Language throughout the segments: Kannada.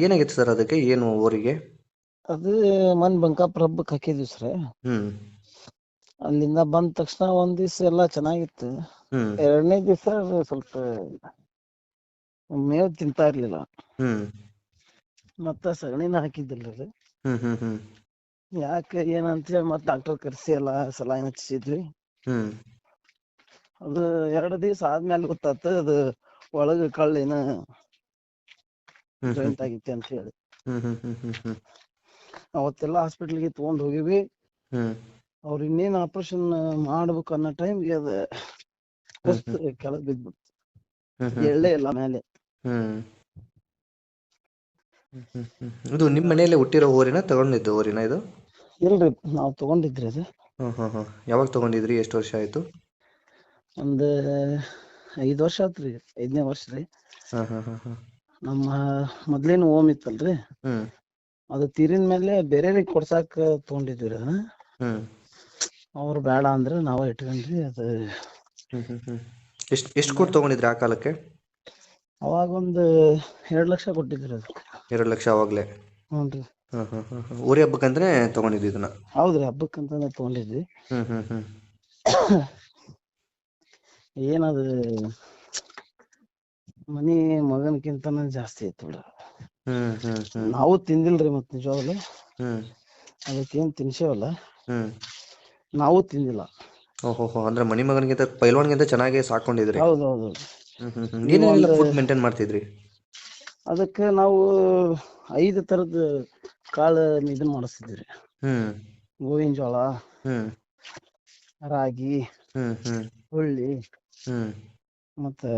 ಏನಾಗಿತ್ತು ಸರ್ ಅದಕ್ಕೆ? ಏನು ಊರಿಗೆ? ಅದು ಮನ್ ಬಂಕಾಪುರ ಹಬ್ಬಕ್ಕೆ ಹಾಕಿದ್ವಿ ಸರ್. ಹ್ಮ್. ಅಲ್ಲಿಂದ ಬಂದ ತಕ್ಷಣ ಒಂದ್ ದಿವಸ ಎಲ್ಲಾ ಚೆನ್ನಾಗಿತ್ತು. ಹ್ಮ್. ಎರಡನೇ ದಿವಸ ಸ್ವಲ್ಪ ಮೇವ್ ತಿಂತಾ ಇರ್ಲಿಲ್ಲ. ಹ್ಮ್. ಮತ್ತ ಸಗಣಿನ ಹಾಕಿದ್ದಿಲ್ಲ ಅದು. ಹ್ಮ್ ಹ್ಮ್ ಹ್ಮ್. ಯಾಕೆ ಏನಂತೇಳಿ ಮತ್ತ್ ಡಾಕ್ಟರ್ ಕರ್ಸಿ ಎಲ್ಲಾ ಸಲಾಯಿನ್ ಹಚ್ಚಿದ್ವಿ. ಹ್ಮ್. ಅದು ಎರಡು ದಿವ್ಸ ಆದ್ಮೇಲೆ ಗೊತ್ತಾತ ಅದು ಒಳಗ ಕಳ್ಳ ಏನ ಹ್ಮ್ ಜಾಯಿಂಟ್ ಆಗೈತಿ ಅಂತ ಹೇಳಿ ಅವತ್ತೆಲ್ಲ ಹಾಸ್ಪಿಟಲ್ಗೆ ತಗೊಂಡ್ ಹೋಗಿವಿ ಅವ್ರ ಇನ್ನೇನ್ ಆಪರೇಷನ್ ಮಾಡ್ಬೇಕು ಅನ್ನೋ ಟೈಮ್ಗೆ ಅದ ಕೆಳಗ್ ಬಿದ್ಬಿಡ್ತು ಎಳ್ಳೇ ಇಲ್ಲ ಮೇಲೆ. ಇದು ನಿಮ್ಮ ಮನೆಯಲ್ಲೇ ಹುಟ್ಟಿರೋ ಊರಿನ ತಗೊಂಡಿದ್ದು ಊರಿನ ಇದು ಇಲ್ರಿ ನಾವ್ ತಗೊಂಡಿದ್ರಿ ಅದು ಯಾವಾಗ ತಗೊಂಡಿದ್ರಿ ಎಷ್ಟು ವರ್ಷ ಆಯ್ತು ಒಂದ್ ಐದ್ ವರ್ಷ ಆತ್ರಿ ಐದನೇ ವರ್ಷ ರೀ ನಮ್ಮ ಮೊದ್ಲೇನು ಓಮ್ ಇತ್ತಲ್ರಿ? ಹ್ಮ್. ಅದು ತೀರಿದ ಮೇಲೆ ಬೇರೆಯವ್ರಿಗೆ ಕೊಡ್ಸಾಕ ತಗೊಂಡಿದ್ವಿ ಅದನ್ನ ಹ್ಮ್. ಅವ್ರು ಬೇಡ ಅಂದ್ರೆ ನಾವ ಇಟ್ಕೊಂಡ್ವಿ ಅದು ಹ್ಮ್ ಹ್ಮ್ ಹ್ಮ್. ಎಷ್ಟು ಎಷ್ಟು ಕೊಟ್ಟು ತಗೊಂಡಿದ್ರಿ ಆ ಕಾಲಕ್ಕೆ? ಅವಾಗ ಒಂದು ಎರಡ್ ಲಕ್ಷ ಕೊಟ್ಟಿದ್ರಿ ಅದಕ್ಕೆ. ಎರಡು ಲಕ್ಷ ಅವಾಗಲೇ? ಹ್ಞೂನ್ರಿ ಹಾಂ ಹಾಂ ಹಾಂ ಹಾಂ ಊರಿ ಹಬ್ಬಕ್ಕಂತಾನೆ ತಗೊಂಡಿದ್ವಿ ಇದನ್ನ? ಹೌದ್ರಿ ಹಬ್ಬಕ್ಕಂತಾನೆ ತಗೊಂಡಿದ್ವಿ. ಹ್ಮ್ ಹ್ಮ್ ಹ್ಮ್. ಏನದು ಮನಿ ಮಗನ್ಕಿಂತನೂ ಜಾಸ್ತಿ ಐತಿ ಬಿಡ. ಹ್ಮ್ ನಾವು ತಿಂದಿಲ್ರಿ ಮತ್ ನಿಜವಾಗ್ಲು. ಅದಕ್ಕೇನ್ ತಿನ್ಸೇವಲ್ಲ. ನಾವು ತಿಂದಿಲ್ಲ. ಓಹೋಹೋ ಅಂದ್ರೆ ಮನಿ ಮಗನಿಗಿಂತ ಪೈಲ್ವಾನ್ಗಿಂತ ಚೆನ್ನಾಗಿ ಸಾಕೊಂಡಿದ್ರಿ ಹೌದು ಹೌದು ಏನೇನೆಲ್ಲ ಫುಡ್ ಮೇಂಟೈನ್ ಮಾಡ್ತಿದ್ರಿ? ಅದಕ್ಕೆ ನಾವು ಐದು ತರದ್ ಕಾಳ ಇದನ್ ಮಾಡಿಸ್ತಿದ್ರಿ. ಹ್ಮ್. ಗೋವಿನ ಜೋಳ ಹ್ಮ್. ರಾಗಿ ಹುಳ್ಳಿ ಹ್ಮ್. ಮತ್ತೆ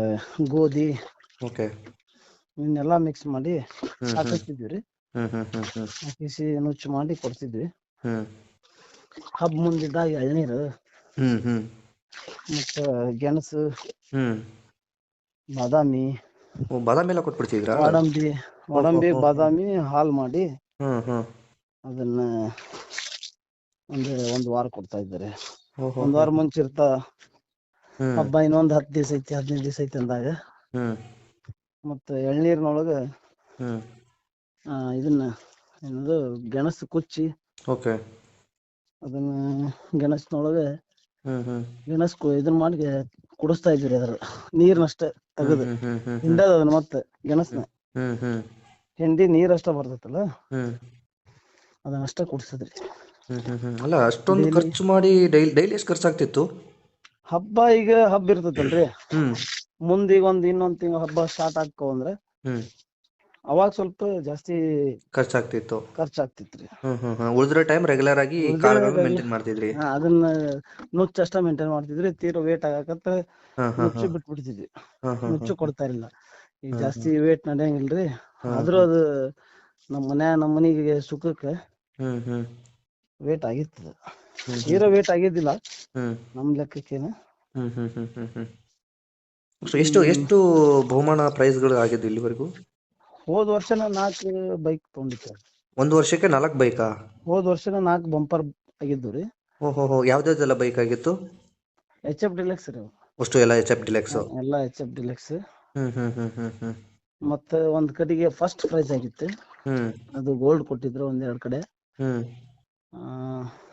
ಗೋಧಿ ಓಕೆ. ಇವನ್ನೆಲ್ಲಾ ಮಿಕ್ಸ್ ಮಾಡಿ ಹಾಕಿಸ್ತಿದ್ವಿ ರೀ ಹಾಕಿಸಿ ನುಚ್ಚು ಮಾಡಿ ಕೊಡ್ತಿದ್ವಿ ಹಬ್ಬ ಮುಂದಿದ್ದಾಗ ಎಳ್ನೀರು. ಮತ್ತ ಗೆಣಸು. ಬಾದಾಮಿ. ಬಾದಾಮಿ ಎಲ್ಲ ಕೊಟ್ಬಿಡ್ತಿದ್ರ ಗೋಡಂಬಿ ಗೋಡಂಬಿ ಬಾದಾಮಿ ಹಾಲ್ ಮಾಡಿ ಅದನ್ನ ಒಂದು ಒಂದ್ ವಾರ ಕೊಡ್ತಾ ಇದ್ದಾರೆ. ಒಂದ್ ವಾರ ಮುಂಚೆ ಇರ್ತಾ ಹಬ್ಬ ಇನ್ನೊಂದ್ ಹತ್ತು ದಿವಸ ಐತಿ ಹದಿನೈದು ದಿವಸ ಐತಿ ಅಂದಾಗ. ಮತ್ತ ಎಳ್ನೀರ್ನೊಳಗ ಹ್ಮ್. ಆ ಇದನ್ನ ಏನದು ಗೆಣಸು ಕುಚ್ಚಿ ಓಕೆ. ಅದನ್ನ ಗೆಣಸಿನೊಳಗ ಹ್ಮ್ ಹ್ಮ್. ಗೆಣಸ್ ಕು ಇದನ್ನ ಮಾಡಿ ಕುಡಿಸ್ತಾ ಇದ್ರಿ ಅದ್ರ ನೀರ್ನಷ್ಟೇ ತೆಗದು. ಹ್ಮ್ ಹ್ಮ್ ಹ್ಮ್ ಹ್ಮ್. ಹಿಂಡದ ಅದನ್ನ ಮತ್ತೆ ಗೆಣಸ್ನ. ಹ್ಮ್ ಹ್ಮ್ ಹಿಂಡಿ ನೀರಷ್ಟ ಬರ್ತೈತಲ್ಲ? ಹ್ಮ್. ಅದನ್ನಷ್ಟೇ ಕುಡಿಸಿದ್ರಿ. ಹ್ಮ್ ಹ್ಮ್ ಹ್ಮ್. ಅಲ್ಲ ಅಷ್ಟೊಂದು ಖರ್ಚು ಮಾಡಿ ಡೈಲಿ ಡೈಲಿ ಎಷ್ಟು ಖರ್ಚಾಗ್ತಿತ್ತು? ಹಬ್ಬ ಈಗ ಹಬ್ಬ ಇರ್ತೈತಲ್ರಿ? ಹ್ಮ್. ಮುಂದ್ ಈಗ ಒಂದ್ ಇನ್ನೊಂದ್ ತಿಂಗಳ ಹಬ್ಬ ಸ್ಟಾರ್ಟ್ ಆಗ್ತಾವ ಅಂದ್ರೆ ಹ್ಮ್. ಅವಾಗ ಸ್ವಲ್ಪ ಜಾಸ್ತಿ ಖರ್ಚಾಗ್ತಿತ್ತು. ಖರ್ಚಾಗ್ತಿತ್ರಿ. ಹ್ಮ್ ಹ್ಮ್ ಹ್ಮ್. ಉಳಿದ್ರೆ ಟೈಮ್ ರೆಗ್ಯುಲರ್ ಆಗಿ ಉಳ್ದಿರೋ ಕಾಳುಗಳನ್ನ regular- ಮೇಂಟೈನ್ ಮಾಡ್ತಿದ್ರಿ. ಹಾ, ಅದನ್ನ ನುಚ್ಚ ಅಷ್ಟ ಮೇಂಟೈನ್ ಮಾಡ್ತಿದ್ರಿ ತೀರ ವೇಟ್ ಆಗಾಕತ್ತ ಹಾ ಹಾ ನುಚ್ಚು ಬಿಟ್ಬಿಡ್ತಿದ್ವಿ. ಹಾ ಹಾ ನುಚ್ಚು ಕೊಡ್ತಾ ಇರ್ಲಿಲ್ಲ ಈಗ ಜಾಸ್ತಿ ವೇಟ್ ನಡೆಯಂಗಿಲ್ರಿ. ಹಾ, ಆದ್ರೂ ಅದು ನಮ್ ಮನ್ಯಾ ನಮ್ ಮನಿಗೆ ಸುಖಕ್ಕ ಹ್ಮ್ ಹ್ಮ್. ವೇಟ್ ಆಗಿತ್ತು. ಹ್ಮ್ ತೀರಾ ವೇಟ್ ಆಗಿದ್ದಿಲ್ಲ. ಹ್ಮ್. ನಮ್ ಲೆಕ್ಕಕ್ಕೇನ. ಹ್ಮ್ ಹ್ಮ್ ಹ್ಮ್ ಹ್ಮ್ ಹ್ಮ್. ಸೊ ಎಷ್ಟು ಎಷ್ಟು ಬಹುಮಾನ ಪ್ರೈಸ್ಗಳು ಆಗಿದ್ದು ಇಲ್ಲಿವರೆಗೂ? ಹೋದ ವರ್ಷನ ನಾಲ್ಕು ಬೈಕ್ ತಗೊಂಡಿದ್ದೆ. ಒಂದು ವರ್ಷಕ್ಕೆ ನಾಲ್ಕು ಬೈಕಾ? ಹೋದ ವರ್ಷನ ನಾಲ್ಕು ಬಂಪರ್ ಆಗಿದ್ದು ರೀ. ಓಹೋ ಹೋ ಯಾವ್ದಾವ್ದೆಲ್ಲ ಬೈಕ್ ಆಗಿತ್ತು? ಎಚ್ ಎಫ್ ಡಿಲೆಕ್ಸ್ ರೀ. ಅಷ್ಟು ಎಲ್ಲ ಎಚ್ ಎಫ್ ಡಿಲೆಕ್ಸ್ ಎಲ್ಲ ಎಚ್ ಎಫ್ ಡಿಲೆಕ್ಸ್ ಹ್ಮ್ ಹ್ಮ್ ಹ್ಮ್ ಹ್ಮ್ ಹ್ಮ್. ಮತ್ತೆ ಒಂದ್ ಕಡೆಗೆ ಫಸ್ಟ್ ಪ್ರೈಸ್ ಆಗಿತ್ತು. ಹ್ಮ್. ಅದು ಗೋಲ್ಡ್ ಕೊಟ್ಟಿದ್ರು ಒಂದೆರಡು ಎರಡ್ ಕಡೆ. ಹ್ಮ್. ಆ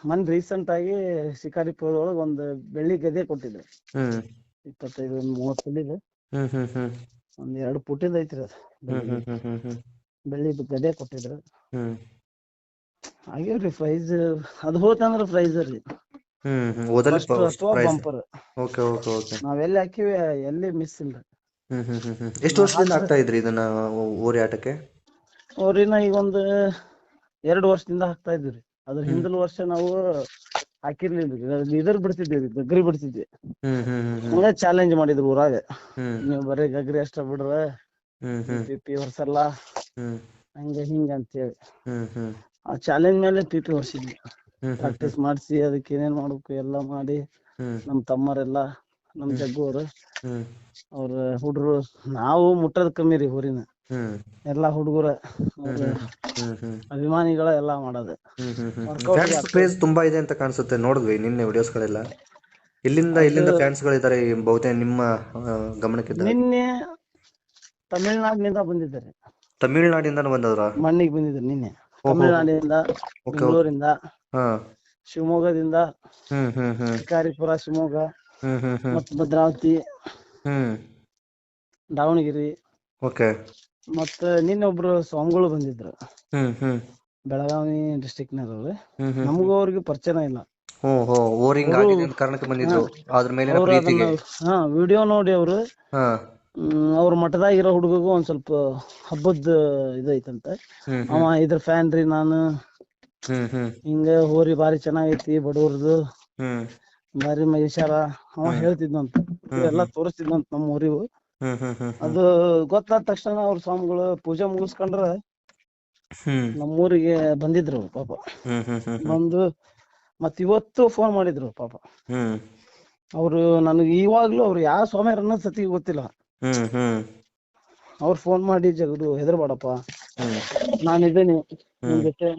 ಮನ್ ರೀಸೆಂಟ್ ಆಗಿ ಶಿಕಾರಿಪುರದೊಳಗೆ ಒಂದು ಬೆಳ್ಳಿ ಗದೆ ಕೊಟ್ಟಿದ್ರು. ಹ್ಮ್. ಇಪ್ಪತ್ತೈದು ಮೂವತ್ತು ಹ್ಮ್ ಒಂದ್ ಎರಡು ಪುಟಿದ ಐತ್ರಿ ಅದು ಬೆಳ್ಳಿ. ಗದೆ ಕೊಟ್ಟಿದ್ರು. ಹ್ಮ್. ಆಗ್ಯಾವ್ರಿ ಪ್ರೈಸ್ ಅದು ಹೋತಂದ್ರ ಪ್ರೈಸ್ ರೀ. ಬಂಪರ್ ಓಕೆ ಓಕೆ ಓಕೆ ನಾವ್ ಎಲ್ಲಿ ಹಾಕಿವಿ ಎಲ್ಲಿ ಮಿಸ್ ಇಲ್ಲ. ಎಷ್ಟು ವರ್ಷದಿಂದ ಆಗ್ತಾ ಇದ್ರಿ ಇದನ್ನ ಓರಿ ಆಟಕ್ಕೆ? ಅವ್ರಿನ ಈಗ ಒಂದು ಎರಡು ವರ್ಷದಿಂದ ಹಾಕ್ತಾ ಇದ್ರಿ ಅದ್ರ. ಹಿಂದಿನ ವರ್ಷ ನಾವು ಹಾಕಿರ್ಲಿಲ್ರಿ ಇದ್ರ ಬಿಡ್ತಿದ್ವಿ ಗಗ್ರಿ ಬಿಡ್ತಿದ್ವಿ ಹಂಗ ಚಾಲೆಂಜ್ ಮಾಡಿದ್ರು ಊರಾಗ. ನೀವ್ ಬರೀ ಗಗ್ರಿ ಅಷ್ಟ ಬಿಡ್ರ ಹ್ಮ್ ಹ್ಮ್. ಪಿ ಪಿ ಹೊರ್ಸಲ್ಲ ಹಂಗ ಹಿಂಗ ಅಂತ ಹೇಳಿ ಆ ಚಾಲೆಂಜ್ ಮೇಲೆ ಪಿ ಪಿ ಹೊರ್ಸಿದ್ವಿ ಪ್ರಾಕ್ಟೀಸ್ ಮಾಡ್ಸಿ ಅದಕ್ಕೆ ಏನೇನ್ ಮಾಡ್ಬೇಕು ಎಲ್ಲಾ ಮಾಡಿ. ನಮ್ಮ ನಮ್ ತಮ್ಮರೆಲ್ಲಾ ನಮ್ ಜಗ್ಗು ಅವ್ರು ಅವ್ರ ಹುಡ್ರು ನಾವು ಮುಟ್ಟದ್ ಕಮ್ಮಿ ರೀ ಊರಿನ. ಎಲ್ಲಾ ಹುಡುಗರ ಅಭಿಮಾನಿಗಳ ಎಲ್ಲಾ ಮಾಡೋದು. ಫ್ಯಾನ್ಸ್ ಕ್ರೇಜ್ ತುಂಬಾ ಇದೆ ಅಂತ ಕಾಣಿಸುತ್ತೆ. ನೋಡಿದ್ವಿ ನಿನ್ನೆ ವಿಡಿಯೋಸ್ಗಳೆಲ್ಲ ಇಲ್ಲಿಂದ ಇಲ್ಲಿಂದ ಫ್ಯಾನ್ಸ್ ಗಳಿದ್ದಾರೆ ಬಹುತೇಕ ನಿಮ್ಮ ಗಮನಕ್ಕೆ ನಿನ್ನೆ ತಮಿಳ್ನಾಡಿನಿಂದ ಬಂದಿದ್ದಾರೆ. ತಮಿಳ್ನಾಡಿಂದ ಬಂದವ್ರ? ಮಣ್ಣಿಗೆ ಬಂದಿದ್ದಾರೆ ನಿನ್ನೆ. ತಮಿಳುನಾಡಿನಿಂದ ಬೆಂಗಳೂರಿನಿಂದ ಬೆಂಗಳೂರಿಂದ ಹಾ. ಶಿವಮೊಗ್ಗದಿಂದ ಹ್ಮ್ ಹ್ಮ್ ಹ್ಮ್. ಶಿಕಾರಿಪುರ ಶಿವಮೊಗ್ಗ ಹ್ಮ್ ಹ್ಮ್ ಹ್ಮ್. ಮತ್ತು ಭದ್ರಾವತಿ ಹ್ಮ್. ದಾವಣಗೆರೆ. ಓಕೆ. ಮತ್ತು ನಿನ್ನೆ ಒಬ್ರು ಸ್ವಾಮಿಗಳು ಬಂದಿದ್ರು. ಹ್ಮ್ ಹ್ಮ್. ಬೆಳಗಾವಿ ಡಿಸ್ಟಿಕ್ನವ್ರು ಹ್ಮ್ ಹ್ಮ್ ನಮಗೂ ಅವ್ರಿಗೆ ಪರಿಚಯನ ಇಲ್ಲ. ಹೋ ಹೋ ಓರಿಂಗ್ ಆಗಿದೆ ಅಂತ ಕಾರಣಕ್ಕೆ ಬಂದಿದ್ರು. ಅದ್ರ ಮೇಲಿನ ಅವ್ರು ಪ್ರೀತಿಗೆ. ಅದನ್ನ ಹಾ ವಿಡಿಯೋ ನೋಡಿ ಅವ್ರು. ಹಾ. ಅವ್ರ ಮಠದಾಗ ಇರೋ ಹುಡುಗಗೂ ಒಂದ್ ಸ್ವಲ್ಪ ಹಬ್ಬದ ಇದೈತಂತ. ಹ್ಮ್ ಅವ ಇದ್ರ ಫ್ಯಾನ್ ರೀ ನಾನು. ಹ್ಮ್ ಹ್ಮ್. ಹಿಂಗ ಹೋರಿ ಬಾರಿ ಚೆನ್ನಾಗೈತಿ ಬಡವ್ರದು. ಹ್ಮ್. ಬಾರಿ ಮಹೇಶಾರ ಅವ ಹೇಳ್ತಿದ್ನಂತ. ಎಲ್ಲಾ ತೋರಿಸ್ತಿದ್ನಂತ ನಮ್ಮ ಊರಿವು ಹ್ಮ್ ಅದು ಗೊತ್ತಾದ ತಕ್ಷಣ ಅವ್ರ ಸ್ವಾಮಿಗಳು ಪೂಜೆ ಮುಗಿಸ್ಕೊಂಡ್ರ ನಮ್ಮೂರಿಗೆ ಬಂದಿದ್ರು ಪಾಪ. ಬಂದು ಮತ್ ಇವತ್ತು ಫೋನ್ ಮಾಡಿದ್ರು ಪಾಪ. ಅವ್ರು ನನಗೆ ಇವಾಗ್ಲೂ ಅವ್ರು ಯಾವ ಸ್ವಾಮಿ ಅನ್ನೋದ್ ಸತಿಗೆ ಗೊತ್ತಿಲ್ಲ. ಅವ್ರು ಫೋನ್ ಮಾಡಿ ಜಗದು ಹೆದರ್ಬೇಡಪ್ಪ. ನಾನಿದ್ದೀನಿ ನಿಮ್ಮ ಜೊತೆ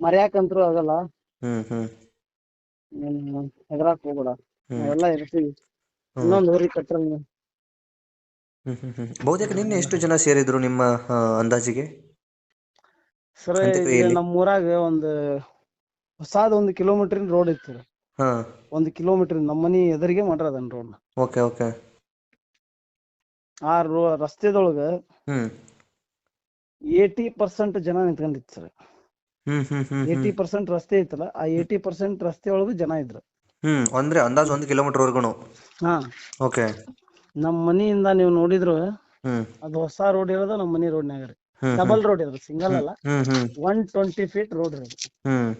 ಮರ್ಯಾಕಂತ್ರು ಆಗಲ್ಲ. ಹೆದರಾಕ್ ಹೋಗ್ಬೇಡ. ನಾವೆಲ್ಲ ಇರ್ತೀವಿ. ಇನ್ನೊಂದ್ ಊರಿಗೆ ಕಟ್ರ ಹ್ಮ್ ಹ್ಮ್ ಹ್ಮ್ ಬಹುತೇಕ ನಿನ್ನೆ ಎಷ್ಟು ಜನ ಸೇರಿದ್ರು ನಿಮ್ಮ ಆ, ಅಂದಾಜಿಗೆ? ಸರ್? ನಮ್ಮ ಊರಾಗ ಒಂದು ಹೊಸಾದ ಒಂದು ಕಿಲೋಮೀಟರ್ ರೋಡ್ ಇತ್ತು. ಹಾ. ಒಂದು ಕಿಲೋಮೀಟರ್ ನಮ್ಮ ಮನಿ ಎದುರಿಗೆ ಮಾಡ್ರ ಅದನ್ನ ರೋಡ್ ಓಕೆ ಓಕೆ. ಆ ರೋ ರಸ್ತೆದೊಳಗ ಹ್ಮ್. ಏಟಿ ಪರ್ಸೆಂಟ್ ಜನ ನಿಂತ್ಕೊಂಡಿತ್ತು ಸರ್. ಹ್ಮ್ ಹ್ಮ್ ಹ್ಮ್ ಏಟಿ ಹ್ಮ್ ಪರ್ಸೆಂಟ್ ರಸ್ತೆ ಇತ್ತಲ್ಲ ಆ ಏಟಿ ಪರ್ಸೆಂಟ್ ರಸ್ತೆ ಒಳಗೂ ಜನ ಇದ್ರು. ಹ್ಮ್ ಅಂದ್ರೆ ಅಂದಾಜು ಒಂದು ಕಿಲೋಮೀಟರ್ ವರ್ಗುನು. ಹಾ. ಓಕೆ. ನಮ್ಮ ಮನಿಯಿಂದ ನೀವು ನೋಡಿದ್ರು ಹ್ಮ್. ಅದು ಹೊಸ ರೋಡ್ ಇರೋದು ನಮ್ಮ ಮನಿ ರೋಡ್ನ್ಯಾಗ ರೀ. ಹ್ಮ್ ಡಬಲ್ ರೋಡ್ ಇರೋದು ಸಿಂಗಲ್ ಅಲ್ಲ. ಹ್ಮ್ ಹ್ಮ್ ಒನ್ ಟ್ವೆಂಟಿ ಫೀಟ್ ರೋಡ್ ಇರೋದು ಹ್ಮ್.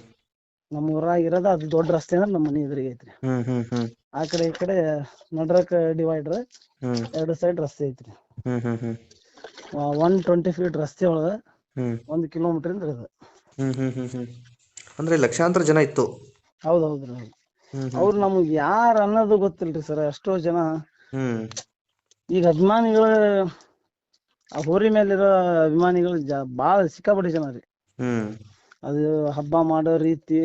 ನಮ್ಮ ಊರಾಗ ಇರೋದು ಅದು ದೊಡ್ಡ ರಸ್ತೆ ಅಂದ್ರೆ ನಮ್ಮ ಮನಿ ಎದುರಿಗೆ ಐತ್ರಿ. ಹ್ಮ್ ಹ್ಮ್ ಹ್ಮ್. ಆ ಕಡೆ ಈ ಕಡೆ ನಡ್ರಕ್ ಡಿವೈಡರ್ ಹ್ಮ್. ಎರಡು ಸೈಡ್ ರಸ್ತೆ ಐತ್ರಿ. ಹ್ಮ್ ಹ್ಮ್ ಹ್ಮ್. ಒನ್ ಟ್ವೆಂಟಿ ಫೀಟ್ ರಸ್ತೆ ಒಳಗ ಒಂದ್ ಒಂದು ಕಿಲೋಮೀಟರ್ ಇಂದ ಇರೋದು. ಹ್ಮ್ ಹ್ಮ್ ಹ್ಮ್ ಹ್ಮ್. ಅಂದ್ರೆ ಲಕ್ಷಾಂತರ ಜನ ಇತ್ತು. ಹೌದ್ ಹೌದ್ರಿ ಹೌದು. ಹ್ಮ್ ಹ್ಮ್. ಅವ್ರು ನಮಗ್ ಯಾರ್ ಅನ್ನೋದು ಗೊತ್ತಿಲ್ರಿ ಸರ್. ಎಷ್ಟೋ ಜನ ಹ್ಮ್. ಈಗ ಅಭಿಮಾನಿಗಳು ಆ ಹೋರಿ ಮೇಲಿರೋ ಅಭಿಮಾನಿಗಳು ಜಾ ಬಾಳ ಸಿಕ್ಕಾಪಟ್ಟೆ ಜನ ರೀ ಹ್ಮ್. ಅದು ಹಬ್ಬ ಮಾಡೋ ರೀತಿ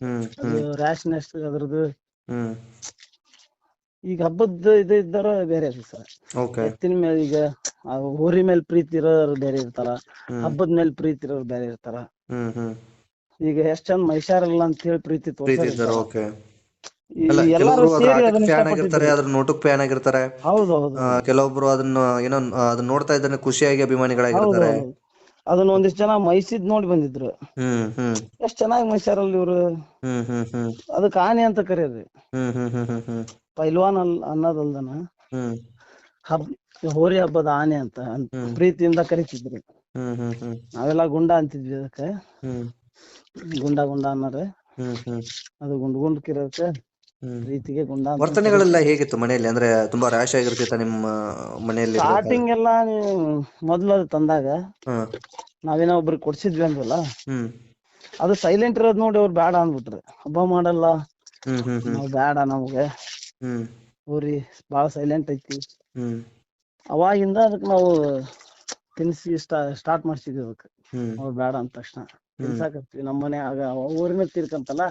ಹ್ಮ್ ಅದು ರ್ಯಾಶ್ನೆಸ್ ಅದ್ರದ್ದು. ಹ್ಮ್. ಈಗ ಹಬ್ಬದ ಇದು ಇದ್ದಾರ ಬೇರೆ ರೀ ಸರ್. ಓಕೆ ಎತ್ತಿನ ಮೇಲೆ ಈಗ ಆ ಹೋರಿ ಮೇಲೆ ಪ್ರೀತಿ ಇರೋರು ಬೇರೆ ಇರ್ತಾರ. ಹ್ಮ್. ಹಬ್ಬದ ಮೇಲೆ ಪ್ರೀತಿ ಇರೋರು ಬೇರೆ ಇರ್ತಾರ. ಹ್ಮ್ ಹ್ಮ್. ಈಗ ಎಷ್ಟ್ ಚಂದ ಮೈಸಾರಲ್ಲ ಅಂತ ಹೇಳಿ ಪ್ರೀತಿ ಪ್ರೀತಿ ತೋರ್ಸಾರ ಇದ್ದಾರೆ ಓಕೆ ಈ ಅಲ್ಲ ಎಲ್ಲಾರು ಅದ್ರ ಸೇರಿ ಆಟಕ್ಕೆ ಅದನ್ನ ಫ್ಯಾನ್ ಆಗಿರ್ತಾರೆ ಇಷ್ಟಪಟ್ಟಿದ್ರು ಅದ್ರ ನೋಟಕ್ ಫ್ಯಾನ್ ಆಗಿರ್ತಾರೆ. ಹೌದು ಹೌದು ಆ, ಕೆಲವೊಬ್ರು ಅದನ್ನ ಏನೋ ಅದನ್ನ ನೋಡ್ತಾ ಇದ್ದಾನೆ ಖುಷಿಯಾಗಿ ಹೌದು ಅಭಿಮಾನಿಗಳಾಗಿರ್ತಾರೆ. ಹೌದು ಅದನ್ನ ಒಂದಿಷ್ಟ್ ಜನ ಮೈಸಿದ್ ನೋಡಿ ಬಂದಿದ್ರು. ಹ್ಮ್ ಹ್ಮ್. ಎಷ್ಟ್ ಚೆನ್ನಾಗಿ ಮೈಸಾರಲ್ಲ ಇವ್ರು. ಹ್ಮ್ ಹ್ಮ್ ಹ್ಮ್. ಅದಕ್ಕೆ ಆನೆ ಅಂತ ಕರೆಯೋದು. ಹ್ಮ್ ಹ್ಮ್ ಹ್ಮ್ ಹ್ಮ್ ಹ್ಮ್. ಪೈಲ್ವಾನ್ ಅಲ್ ಅನ್ನೋದಲ್ದನ. ಹ್ಮ್. ಹಬ್ ಹೋರಿ ಹಬ್ಬದ ಆನೆ ಅಂತ ಅಂತ ಪ್ರೀತಿಯಿಂದ ಕರಿತಿದ್ರು. ಹ್ಮ್ ಹ್ಮ್ ಹ್ಮ್. ನಾವೆಲ್ಲ ಗುಂಡ ಅಂತಿದ್ವಿ ಅದಕ್ಕೆ. ಹ್ಮ್. ಗುಂಡ ಗುಂಡ ಅನ್ನೋರು. ಹ್ಮ್ ಹ್ಮ್. ಅದು ಗುಂಡ್ ಗುಂಡ್ ಕಿರೋಕೆ ಹ್ಮ್. ಪ್ರೀತಿಗೆ ಗುಂಡ ವರ್ತನೆಗಳೆಲ್ಲ ಹೇಗಿತ್ತು ಮನೆಯಲ್ಲಿ? ಅಂದ್ರೆ ತುಂಬಾ ರ್ಯಾಶ್ ಆಗಿರ್ತಿತ್ತ ನಿಮ್ಮ ಮನೆಯಲ್ಲಿ ಸ್ಟಾರ್ಟಿಂಗ್ ಎಲ್ಲ ಮೊದಲು ಮೊದ್ಲು ಅದು ತಂದಾಗ ನಾವೇನೋ ಒಬ್ರಿಗೆ ಕೊಡ್ಸಿದ್ವಿ ಅಂದ್ವಲ್ಲ? ಅದು ಸೈಲೆಂಟ್ ಇರೋದ್ ನೋಡಿ ಅವ್ರು ಬೇಡ ಅಂದ್ಬಿಟ್ರು. ಹಬ್ಬ ಮಾಡಲ್ಲ. ನಾವ್ ಬೇಡ ನಮ್ಗೆ. ಊರಿ ಬಾಳ ಸೈಲೆಂಟ್ ಐತಿ. ಹ್ಮ್. ಅವಾಗಿಂದ ಅದಕ್ಕೆ ನಾವು ತಿನ್ಸಿ ಸ್ಟಾ ಸ್ಟಾರ್ಟ್ ಮಾಡ್ಸಿದ್ವಿ ಅದಕ್ಕೆ. ಅವ್ರು ಬೇಡ ಅಂದ ತಕ್ಷಣ. ತಿನ್ಸಾಕತ್ವಿ ನಮ್ಮ ಮನ್ಯಾಗ ಊರಿನ ತೀರ್ಕಂತಲ್ಲ?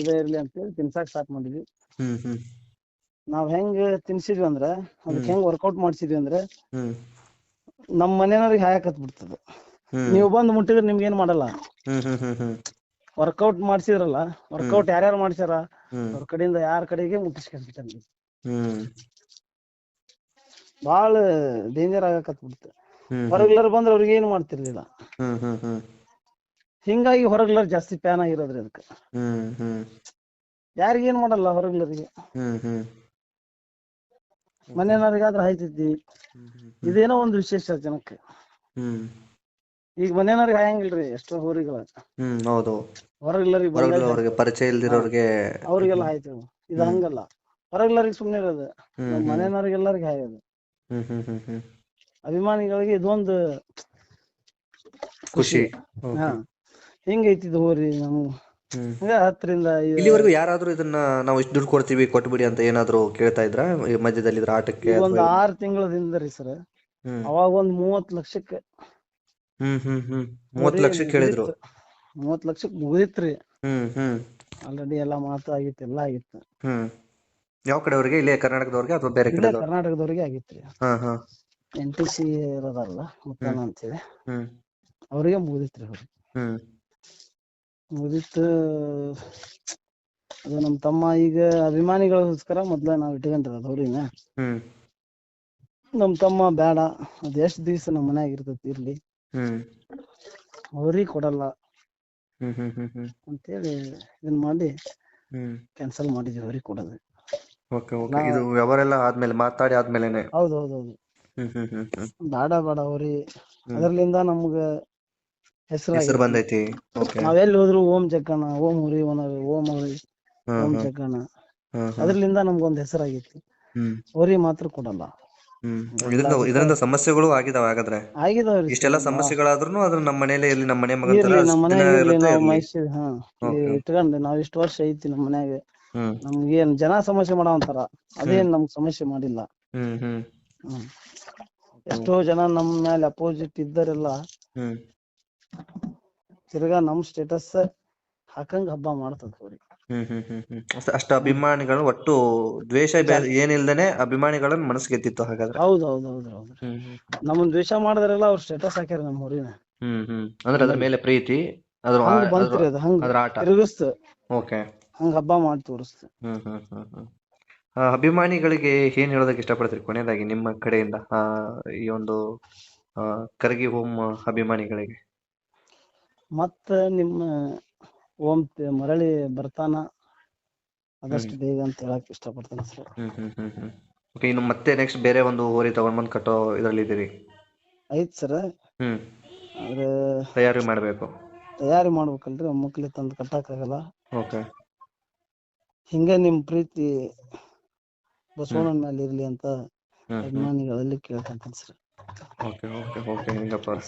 ಇದ ಇರ್ಲಿ ಅಂತೇಳಿ ತಿನ್ಸಾಕ್ ಸ್ಟಾರ್ಟ್ ಮಾಡಿದ್ವಿ. ನಾವ್ ಹೆಂಗ್ ತಿನ್ಸಿದ್ವಿ ಅಂದ್ರ ಅದಕ್ಕೆ. ಹೆಂಗ್ ವರ್ಕೌಟ್ ಮಾಡ್ಸಿದ್ವಿ ಅಂದ್ರೆ ನಮ್ಮ ನಮ್ ಮನೆಯವ್ರಿಗೆ ಹಾಯಕತ್ ಬಿಡ್ತದ. ಹ್ಮ್. ನೀವು ಬಂದ್ ಮುಟ್ಟಿದ್ರೆ ನಿಮ್ಗೆ ಏನ್ ಮಾಡಲ್ಲ? ವರ್ಕೌಟ್ ಮಾಡ್ಸಿದ್ರಲ್ಲ ವರ್ಕೌಟ್ ಯಾರ್ಯಾರು ಮಾಡ್ಸ್ಯಾರ ಅವ್ರ ಕಡೆಯಿಂದ ಯಾರ ಕಡೆಗೆ ಮುಟ್ಟಿಸ್ಕೊಂಡ್ಬಿಟ್ಟೆ ಹ್ಮ್. ಬಾಳ ಡೇಂಜರ್ ಆಗಕತ್ ಬಿಡ್ತ ಹೊರಗ್ಲರ್ ಬಂದ್ರ ಅವ್ರಿಗೆ ಏನ್ ಮಾಡ್ತಿರ್ಲಿಲ್ಲ ಹಿಂಗಾಗಿ ಹೊರಗ್ಲರ್ ಜಾಸ್ತಿ ಪ್ಯಾನ್ ಆಗಿರೋದ್ರಿ ಅದಕ್ಕೆ ಯಾರಿಗೇನ್ ಮಾಡಲ್ಲ ಹೊರಗ್ಲರಿಗೆ ಮನೆಯವ್ರಿಗಾದ್ರೆ ಹಾಯ್ತೈತಿ ಇದೇನೋ ಒಂದು ವಿಶೇಷ ಜನಕ್ಕೆ. ಹ್ಮ್. ಈಗ ಮನೆಯವ್ರಿಗೆ ಹಾಯಂಗಿಲ್ರಿ ಎಷ್ಟೋ ಹ್ಮ್ ಹೌದು. ಹೊರಗ್ಲರಿಗೆ ಪರಿಚಯ ಇಲ್ಲದಿರೋರಿಗೆ ಅವ್ರಿಗೆಲ್ಲ ಹಾಯ್ತು ಇದು. ಹಂಗಲ್ಲ. ಹೊರಗ್ಲರಿಗೆ ಸುಮ್ನೆ ಇರೋದು. ಮನೆಯವ್ರಿಗೆಲ್ಲರಿಗೆ ಹಾಯೋದು. ಅಭಿಮಾನಿಗಳಿಗೆ ಇದೊಂದು ಖುಷಿ. ಹಾ. ಹಿಂಗೈತಿ ಇದು ಹೋರಿ ನಮ್ಗೆ? ಹಂಗ ಹತ್ತರಿಂದ ಇಲ್ಲಿವರೆಗೂ ಯಾರಾದ್ರೂ ಇದನ್ನ ನಾವು ಇಷ್ಟು ದುಡ್ಡು ಕೊಡ್ತೀವಿ ಕೊಟ್ಬಿಡಿ ಅಂತ ಏನಾದ್ರು ಕೇಳ್ತಾ ಇದ್ರ? ಈ ಮಧ್ಯದಲ್ಲಿ ಇದ್ರ ಆಟಕ್ಕೆ ಒಂದ್ ಆರ್ ತಿಂಗಳದಿಂದ ರೀ ಸರ್. ಹ್ಮ್. ಅವಾಗ ಒಂದ್ ಮೂವತ್ ಲಕ್ಷಕ್ಕೆ. ಹ್ಮ್ ಹ್ಮ್ ಹ್ಮ್. ಮೂವತ್ತು ಲಕ್ಷ ಕೇಳಿದ್ರು ಮೂವತ್ ಲಕ್ಷಕ್ ಮುಗಿದಿತ್ರಿ ಹ್ಮ್ ಹ್ಮ್. ಆಲ್ರೆಡಿ ಎಲ್ಲಾ ಮಾತು ಆಗಿತ್ತು ಎಲ್ಲಾ ಆಗಿತ್ತು. ಹ್ಮ್. ಯಾವ ಕಡೆಯವ್ರಿಗೆ? ಇಲ್ಲೇ ಕರ್ನಾಟಕದವ್ರಿಗೆ ಅಥವಾ ಬೇರೆ ಇಲ್ಲೇ ಕಡೆ ಕರ್ನಾಟಕದವ್ರಿಗೆ ಆಗಿತ್ರಿ ಹಾ ಹಾ. ಎನ್ ಟಿ ಸಿ ಇರೋದಲ್ಲ ಅಂತೇಳಿ ಹ್ಮ್. ಅವ್ರಿಗೆ ಮುಗಿದಿತ್ರಿ ಅವ್ರಿಗೆ ಹ್ಮ್. ಮುಗಿದಿತ್ತು ಅದು ನಮ್ಮ ತಮ್ಮ ಈಗ ಅಭಿಮಾನಿಗಳಿಗೋಸ್ಕರ ಮೊದ್ಲ ನಾವ್ ಇಟ್ಕೊಂತಿರೋದು ಅವ್ರಿನ ಹ್ಮ್. ನಮ್ ತಮ್ಮ ಬೇಡ. ಅದ್ ಎಷ್ಟ್ ದಿವ್ಸ ನಮ್ಮ ಮನ್ಯಾಗ ಇರ್ತೈತಿ ಇರ್ಲಿ. ಹ್ಮ್. ಅವ್ರಿಗೆ ಕೊಡಲ್ಲ. ಹ್ಮ್ ಹ್ಮ್ ಹ್ಮ್ ಹ್ಮ್. ಅಂತೇಳಿ ಇದನ್ ಮಾಡಿ ಹ್ಮ್. ಕ್ಯಾನ್ಸಲ್ ಮಾಡಿದ್ವಿ ಅವ್ರಿಗೆ ಕೊಡೋದು. Okay okay. ಇದು ವ್ಯವಹಾರ ಎಲ್ಲ ಆದ್ಮೇಲೆ ಮಾತಾಡಿ ಆದ್ಮೇಲೆನೆ. ಹೌದ್ ಹೌದ್ ಹೌದು. ಹ್ಮ್ ಹ್ಮ್ ಹ್ಮ್ ಹ್ಮ್. ಬೇಡ ಬೇಡ ಅವ್ರಿ ಅದರ್ಲಿಂದ ನಮ್ಗ ಹೆಸರು ಹೆಸರು ಬಂದೈತಿ. ನಾವೆಲ್ಲಿ ಹೋದ್ರು ಓಂ ಜಗ್ಗಣ್ಣ ಓಂ ಹುರಿ ಓಂ ಹುರಿ ಓಂ ಜಕ್ಕಣ್ಣ. ಅದ್ರಲಿಂದ ನಮ್ಗೊಂದ್ ಹೆಸರಾಗೈತಿ. ಅವ್ರಿಗೆ ಮಾತ್ರ ಕೊಡಲ್ಲ. ಇದರಿಂದ ಸಮಸ್ಯೆಗಳು ಆಗಿದಾವ ಹಾಗಾದ್ರೆ? ಇಷ್ಟೆಲ್ಲ ಸಮಸ್ಯೆಗಳಾದ್ರೂ ಅದು ನಮ್ಮ ಮನೇಲಿ ಇಲ್ಲಿ ನಮ್ಮ ಮನೆ ಮಗನ. ಇಟ್ಕೊಂಡ್ ನಾವ್ ಇಷ್ಟ ವರ್ಷ ಐತಿ ನಮ್ಮ ಮನ್ಯಾಗ. ನಮ್ಗೇನ್ ಜನ ಸಮಸ್ಯೆ ಮಾಡವಂತಾರ ಅದೇನ್ ನಮ್ಗ್ ಸಮಸ್ಯೆ ಮಾಡಿಲ್ಲ. ಎಷ್ಟೋ ಜನ ನಮ್ಮ ಮೇಲೆ ಅಪೋಸಿಟ್ ಇದ್ದರೆಲ್ಲ ತಿರ್ಗಾ ನಮ್ ಸ್ಟೇಟಸ್ ಹಾಕಂಗ್ ಹಬ್ಬ ಮಾಡ್ತದ ಅವ್ರಿಗೆ. ಅಷ್ಟ ಅಭಿಮಾನಿಗಳು ಒಟ್ಟು ದ್ವೇಷ ಏನಿಲ್ದೇನೆ ಅಭಿಮಾನಿಗಳನ್ನ ಮನಸ್ಸು ಗೆದ್ದಿತ್ತು ಹಾಗಾದ್ರೆ. ಹೌದ್ ಹೌದ್ ಹೌದ್ ಹೌದ್. ನಮ್ಮನ್ ದ್ವೇಷ ಮಾಡಿದ್ರೆಲ್ಲ ಅವ್ರ ಸ್ಟೇಟಸ್ ಹಾಕ್ಯಾರ ನಮ್ಮ ಊರಿನ. ಹ್ಮ್ ಹ್ಮ್. ಅಂದ್ರೆ ಅದ್ರ ಮೇಲೆ ಪ್ರೀತಿ ಅದ್ರ ಬಂತ್ರಿ ಅದ ಹಂಗ್ ಅದ್ರ ಆಟ. ತಿರುಗಿಸ್ತ. ಓಕೆ. ಹಂಗ ಹಬ್ಬ ಮಾಡಿ ತೋರಿಸ್ತ. ಹ್ಮ್ ಹ್ಮ್ ಹ್ಮ್ ಹ್ಮ್. ಅಭಿಮಾನಿಗಳಿಗೆ ಏನ್ ಹೇಳೋದಕ್ಕೆ ಇಷ್ಟಪಡ್ತೀರಿ ಕೊನೆಯದಾಗಿ ನಿಮ್ಮ ಕಡೆಯಿಂದ? ಆ ಈ ಒಂದು ಕರಗಿ ಹೋಮ್ ಅಭಿಮಾನಿಗಳಿಗೆ. ಮತ್ತ ನಿಮ್ಮ ಓಂ ತ- ಮರಳಿ ಬರ್ತಾನ ಆದಷ್ಟು ಬೇಗ ಅಂತ ಹೇಳಕ್ ಇಷ್ಟಪಡ್ತೇನೆ ಸರ್. ಹ್ಮ್ ಹ್ಮ್ ಹ್ಮ್ ಹ್ಮ್. ಓಕೆ ಇನ್ನು ಮತ್ತೆ ನೆಕ್ಸ್ಟ್ ಬೇರೆ ಒಂದು ಹೋರಿ ತಗೊಂಡ್ ಬಂದ್ ಕಟ್ಟೋ ಇದ್ರಲ್ಲಿ ಇದೀರಿ ಐತ್ ಸರ್. ಹ್ಮ್. ಆದ್ರೆ ತಯಾರಿ ಮಾಡ್ಬೇಕು. ತಯಾರಿ ಮಾಡ್ಬೇಕಲ್ರಿ ಮಕ್ಳಿಗೆ ತಂದು ಕಟ್ಟಾಕಾಗಲ್ಲ. ಓಕೆ ಹಿಂಗೆ ನಿಮ್ ಪ್ರೀತಿ ಬಸವಣ್ಣನ ಮೇಲೆ ಇರ್ಲಿ ಅಂತ ಹ್ಮ್ ಹ್ಮ್. ಅಭಿಮಾನಿಗಳಲ್ಲಿ ಕೇಳ್ಕೊಂತೀನಿ sir. Okay okay okay Ningappa ಅವ್ರೆ.